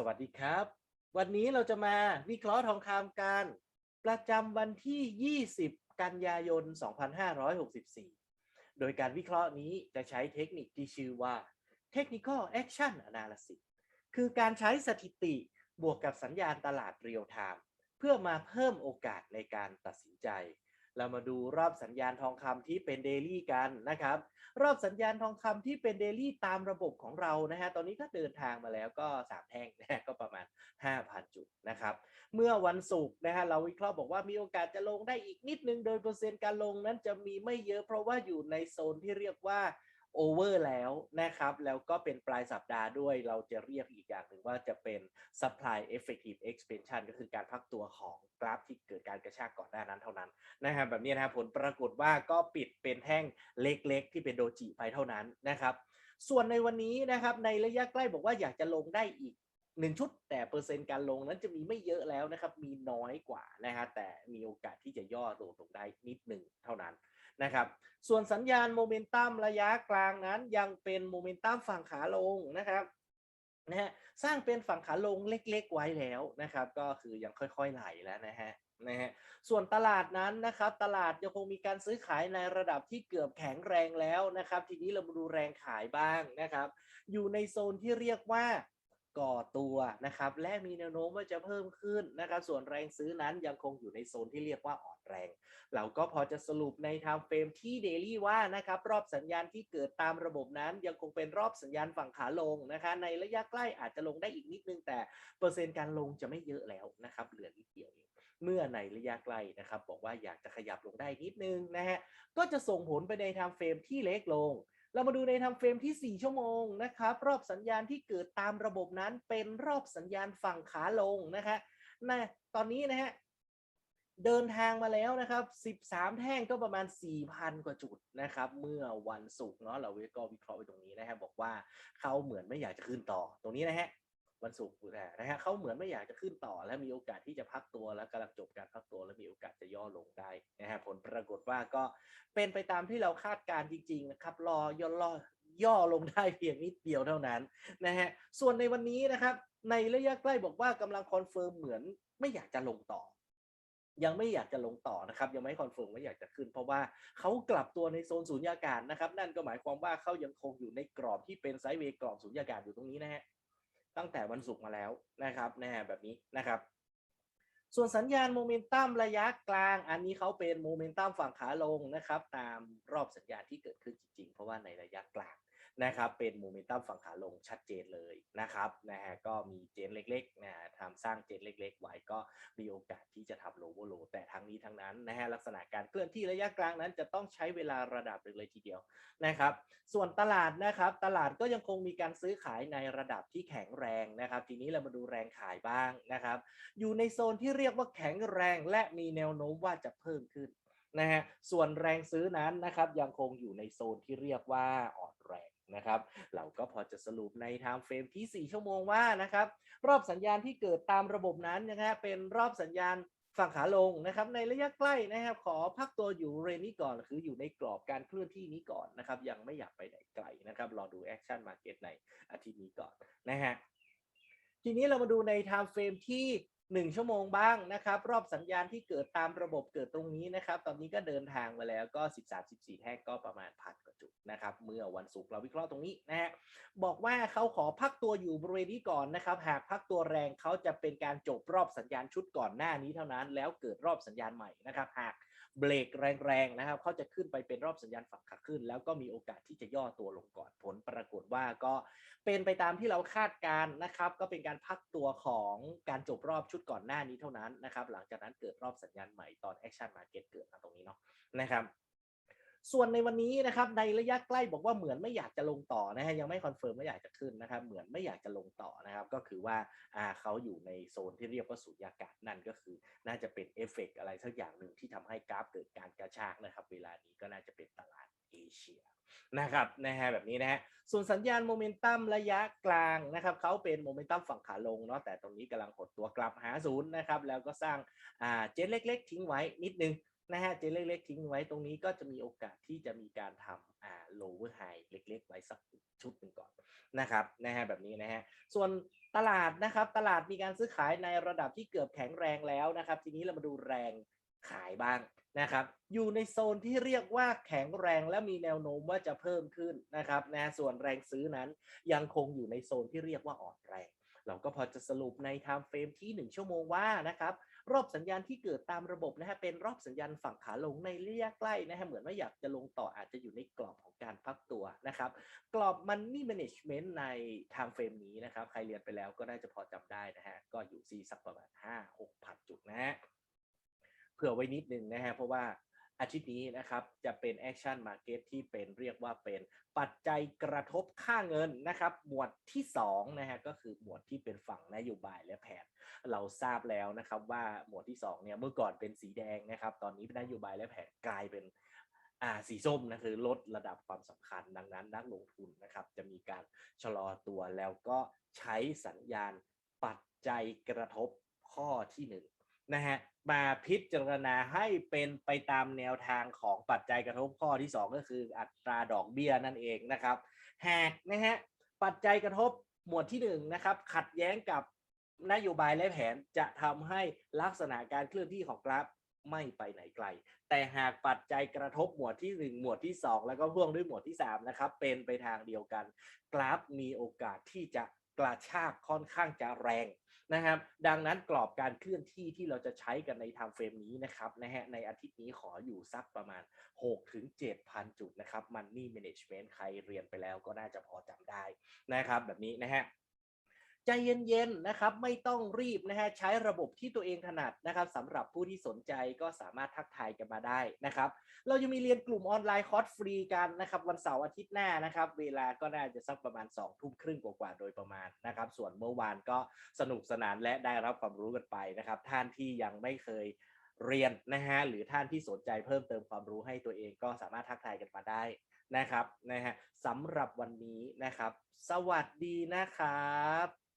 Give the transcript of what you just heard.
สวัสดีครับ วันนี้เราจะมาวิเคราะห์ทองคำกัน ประจำวันที่ 20 กันยายน 2564 โดยการวิเคราะห์นี้จะใช้เทคนิคที่ชื่อว่า Technical Action Analysis คือการใช้สถิติบวกกับสัญญาณตลาดเรียลไทม์เพื่อมาเพิ่มโอกาสในการตัดสินใจ เรามาดูรอบสัญญาณทองคำที่เป็นเดลี่กันนะครับ รอบสัญญาณทองคำที่เป็นเดลี่ตามระบบของเรานะฮะตอนนี้ก็เดินทางมาแล้วก็ 3 แท่งนะฮะก็ประมาณ 5,000 จุดนะครับ เมื่อวันศุกร์นะฮะเราวิเคราะห์บอกว่ามีโอกาสจะลงได้อีกนิดนึงโดยเปอร์เซ็นต์การลงนั้นจะมีไม่เยอะเพราะว่าอยู่ในโซนที่เรียกว่า โอเวอร์แล้วนะครับ แล้วก็เป็นปลายสัปดาห์ด้วย เราจะเรียกอีกอย่างหนึ่งว่าจะเป็น supply effective expansion ก็คือการพักตัวของกราฟที่เกิดการกระชากก่อนหน้านั้นเท่านั้นนะครับแบบนี้นะครับผลปรากฏว่าก็ปิดเป็นแท่งเล็กๆ ที่เป็นโดจิไปเท่านั้นนะครับ ส่วนในวันนี้นะครับในระยะใกล้บอกว่าอยากจะลงได้อีก หนึ่งชุดแต่เปอร์เซ็นต์การลงนั้นจะมีไม่เยอะแล้วนะครับ มีน้อยกว่านะฮะแต่มีโอกาสที่จะย่อลงตรงได้นิดหนึ่งเท่านั้นนะครับ ส่วนสัญญาณโมเมนตัมระยะกลางนั้นยังเป็นโมเมนตัมฝั่งขาลงนะครับนะฮะสร้างเป็นฝั่งขาลงเล็กๆไว้แล้วนะครับ ก็คือยังค่อยๆไหลแล้วนะฮะนะฮะส่วนตลาดนั้นนะครับ ตลาดยังคงมีการซื้อขายในระดับที่เกือบแข็งแรงแล้วนะครับ ทีนี้เรามาดูแรงขายบ้างนะครับ อยู่ในโซนที่เรียกว่า ก่อตัวนะครับและมีแนวโน้มว่าจะเพิ่มขึ้นนะครับส่วนแรงซื้อนั้นยังคงอยู่ในโซนที่เรียกว่าอ่อนแรง เราก็พอจะสรุปในไทม์เฟรมที่เดลี่ว่านะครับรอบสัญญาณที่เกิดตามระบบนั้น ยังคงเป็นรอบสัญญาณฝั่งขาลงนะคะในระยะใกล้อาจจะลงได้อีกนิดนึง แต่เปอร์เซ็นต์การลงจะไม่เยอะแล้วนะครับเหลือนิดเดียวเองเมื่อในระยะไกลนะครับบอกว่าอยากจะขยับลงได้นิดนึงนะฮะก็จะส่งผลไปในไทม์เฟรมที่เล็กลง เรามาดูในทำเฟรมที่ 4 ชั่วโมงนะครับ รอบสัญญาณที่เกิดตามระบบนั้นเป็นรอบสัญญาณฝั่งขาลงนะคะนะตอนนี้นะฮะเดินทางมาแล้วนะครับ 13 แท่งก็ประมาณ 4,000 กว่าจุดนะครับ เมื่อวันศุกร์เนาะเราก็วิเคราะห์ไปตรงนี้นะฮะบอกว่าเขาเหมือนไม่อยากจะขึ้นต่อตรงนี้นะฮะ วันศุกร์นะฮะเขาเหมือนไม่อยากจะขึ้นต่อ และมีโอกาสที่จะพักตัวแล้วกำลังจบการพักตัว แล้วมีโอกาสจะย่อลงได้นะฮะผลปรากฏว่าก็เป็นไปตามที่เราคาดการณ์จริง ๆ นะครับ รอย่อล่อย่อลงได้เพียงนิดเดียวเท่านั้นนะฮะส่วนในวันนี้นะครับ ในระยะใกล้บอกว่ากำลังคอนเฟิร์มเหมือนไม่อยากจะลงต่อ ยังไม่อยากจะลงต่อนะครับ ยังไม่คอนเฟิร์มว่าอยากจะขึ้น เพราะว่าเขากลับตัวในโซนสูญญากาศนะครับ นั่นก็หมายความว่าเขายังคงอยู่ในกรอบที่เป็นไซด์เวย์กรอบสูญญากาศอยู่ตรงนี้นะฮะ ตั้งแต่วันศุกร์มาแล้วนะครับนะฮะแบบนี้นะครับ ส่วนสัญญาณโมเมนตัมระยะกลาง อันนี้เขาเป็นโมเมนตัมฝั่งขาลงนะครับ ตามรอบสัญญาณที่เกิดขึ้นจริงๆ เพราะว่าในระยะกลาง นะครับเป็นโมเมนตัมฝั่งขาลงชัดเจนเลยนะครับนะฮะก็มีเจนเล็กๆนะฮะทำสร้างเจนเล็ก ๆ ไว้ก็มีโอกาสที่จะทำโลเวอร์โล แต่ทั้งนี้ทั้งนั้นนะฮะลักษณะการเคลื่อนที่ระยะกลางนั้นจะต้องใช้เวลาระดับหนึ่งเลยทีเดียวนะครับ ส่วนตลาดนะครับตลาดก็ยังคงมีการซื้อขายในระดับที่แข็งแรงนะครับ ทีนี้เรามาดูแรงขายบ้างนะครับ อยู่ในโซนที่เรียกว่าแข็งแรงและมีแนวโน้มว่าจะเพิ่มขึ้นนะฮะส่วนแรงซื้อนั้นนะครับยังคงอยู่ในโซนที่เรียกว่าอ่อนแรง นะครับ เราก็พอจะสรุปในไทม์เฟรมที่ 4 ชั่วโมงว่านะครับ รอบสัญญาณที่เกิดตามระบบนั้นนะฮะเป็นรอบสัญญาณฝั่งขาลงนะครับ ในระยะใกล้นะครับ ขอพักตัวอยู่เรนนี้ก่อน คืออยู่ในกรอบการเคลื่อนที่นี้ก่อนนะครับ ยังไม่อยากไปไหนไกลนะครับ รอดูแอคชั่นมาเก็ตในอาทิตย์นี้ก่อนนะฮะทีนี้เรามาดูในไทม์เฟรมที่ 1 ชั่วโมงบ้างนะครับ รอบสัญญาณที่เกิดตามระบบเกิดตรงนี้นะครับ ตอนนี้ก็เดินทางมาแล้วก็ 13-14แท่งก็ประมาณพันกว่าจุดนะครับ เมื่อวันศุกร์เราวิเคราะห์ตรงนี้นะฮะบอกว่าเขาขอพักตัวอยู่บริเวณนี้ก่อนนะครับ หากพักตัวแรงเขาจะเป็นการจบรอบสัญญาณชุดก่อนหน้านี้เท่านั้น แล้วเกิดรอบสัญญาณใหม่นะครับหากเบรกแรงๆนะครับเขาจะขึ้นไปเป็นรอบสัญญาณฝั่งขาขึ้น แล้วก็มีโอกาสที่จะย่อตัวลงก่อนผลปรากฏว่าก็เป็นไปตามที่เราคาดการณ์นะครับ ก็เป็นการพักตัวของการจบรอบชุดก่อนหน้านี้เท่านั้นนะครับ หลังจากนั้นเกิดรอบสัญญาณใหม่ตอนแอคชั่นมาเก็ตเกิดมาตรงนี้เนาะนะครับ ส่วนในวันนี้นะครับในระยะใกล้บอกว่าเหมือนไม่อยากจะลงต่อนะฮะยังไม่คอนเฟิร์มว่าอยากจะขึ้นนะครับเหมือนไม่อยากจะลงต่อนะครับก็คือว่าอ่าเขาอยู่ในโซนที่เรียกว่าสุญญากาศนั่นก็คือ น่าจะเป็นเอฟเฟกต์อะไรสักอย่างหนึ่งที่ทำให้กราฟเกิดการกระชากนะครับ เวลานี้ก็น่าจะเป็นตลาดเอเชียนะครับนะฮะแบบนี้นะฮะส่วนสัญญาณโมเมนตัมระยะกลางนะครับเขาเป็นโมเมนตัมฝั่งขาลงเนาะแต่ตรงนี้กำลังหดตัวกลับหาศูนย์นะครับแล้วก็สร้างอ่าเจนเล็ก ๆ ทิ้งไว้นิดนึง นะฮะเจเล็กๆทิ้งไว้ตรงนี้ก็จะมีโอกาสที่จะมีการทำอ่า lower high เล็ก ๆ ไว้สักชุดหนึ่งก่อนนะครับนะฮะแบบนี้นะฮะส่วนตลาดนะครับตลาดมีการซื้อขายในระดับที่เกือบแข็งแรงแล้วนะครับ ทีนี้เรามาดูแรงขายบ้างนะครับ อยู่ในโซนที่เรียกว่าแข็งแรงและมีแนวโน้มว่าจะเพิ่มขึ้นนะครับนะส่วนแรงซื้อนั้นยังคงอยู่ในโซนที่เรียกว่าอ่อนแรง เราก็พอจะสรุปใน time frame ที่ 1 ชั่วโมงว่านะครับรอบสัญญาณที่เกิดตามระบบนะฮะเป็นรอบสัญญาณฝั่งขาลงในระยะใกล้นะฮะเหมือนว่าอยากจะลงต่ออาจจะอยู่ในกรอบของการพักตัวนะครับกรอบ Money Management ใน time frame นี้นะครับใครเรียนไปแล้วก็น่าจะพอจำได้นะฮะก็อยู่ที่สักประมาณ 5 6พันจุดนะฮะเผื่อไว้นิดนึงนะฮะเพราะว่า อาทิตย์นี้นะครับจะเป็น Action Market ที่เป็นเรียกว่าเป็นปัจจัยกระทบค่าเงินนะครับ หมวดที่2นะฮะก็คือหมวดที่เป็นฝั่งนโยบายและแผน เราทราบแล้วนะครับว่าหมวดที่2เนี่ยเมื่อก่อนเป็นสีแดงนะครับ ตอนนี้นโยบายและแผนกลายเป็นอ่าสีส้มนะคือลดระดับความสำคัญดังนั้นนักลงทุนนะครับ จะมีการชะลอตัวแล้วก็ใช้สัญญาณปัจจัยกระทบข้อที่ห นะฮะมาพิจารณาให้เป็นไปตามแนวทางของปัจจัยกระทบข้อที่ 2 ก็คืออัตราดอกเบี้ยนั่นเองนะครับ หากนะฮะปัจจัยกระทบหมวดที่1นะครับขัดแย้งกับนโยบายและแผนจะทำให้ลักษณะการเคลื่อนที่ของกราฟไม่ไปไหนไกล แต่หากปัจจัยกระทบหมวดที่ 1 หมวดที่ 2 แล้วก็พ่วงด้วยหมวดที่3นะครับเป็นไปทางเดียวกัน กราฟมีโอกาสที่จะ กระชากค่อนข้างจะแรงนะครับ ดังนั้นกรอบการเคลื่อนที่ที่เราจะใช้กันในไทม์เฟรมนี้นะครับนะฮะในอาทิตย์นี้ขออยู่สักประมาณ 6 ถึง 7,000 จุดนะครับ Money Management ใครเรียนไปแล้วก็น่าจะพอจำได้นะครับแบบนี้นะฮะ ใจเย็นๆนะครับ ไม่ต้องรีบนะฮะใช้ระบบที่ตัวเองถนัดนะครับสำหรับผู้ที่สนใจก็สามารถทักทายกันมาได้นะครับ เรายังมีเรียนกลุ่มออนไลน์คอร์สฟรีกันนะครับ วันเสาร์อาทิตย์หน้านะครับ เวลาก็น่าจะสักประมาณ2องทุ่มครึ่งกว่าๆโดยประมาณนะครับ ส่วนเมื่อวานก็สนุกสนานและได้รับความรู้กันไปนะครับ ท่านที่ยังไม่เคยเรียนนะฮะหรือท่านที่สนใจเพิ่มเติมความรู้ให้ตัวเองก็สามารถทักทายกันมาได้นะครับนะฮะสำหรับวันนี้นะครับ สวัสดีนะครับ